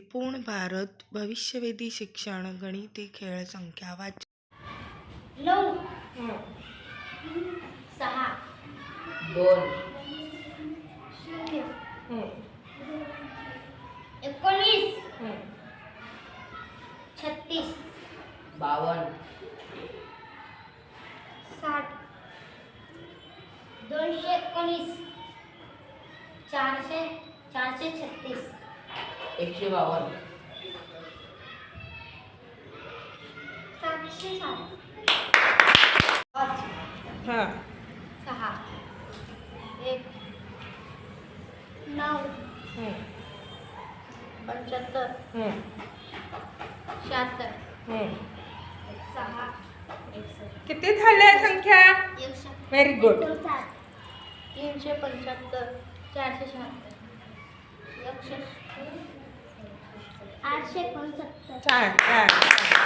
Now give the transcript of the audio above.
पूर्ण भारत भविष्यवेधी शिक्षण गणिती खेळ संख्या वाच नऊ सहा. दोन. शून्य. एकोणीस. छत्तीस. बावन्न साठ. दोनशे एकोणीस. चारशे चारशे छत्तीस. एकशे बावन्न. सातशे सात. पाच हां. सहा. एक. नऊ. पंच्याहत्तर. शहात्तर. सहा. किती झाल्या संख्या? एकशे व्हेरी गुड तीनशे पंच्याहत्तर. चारशे शहात्तर. एकशे आठशे एकोणसत्तर छान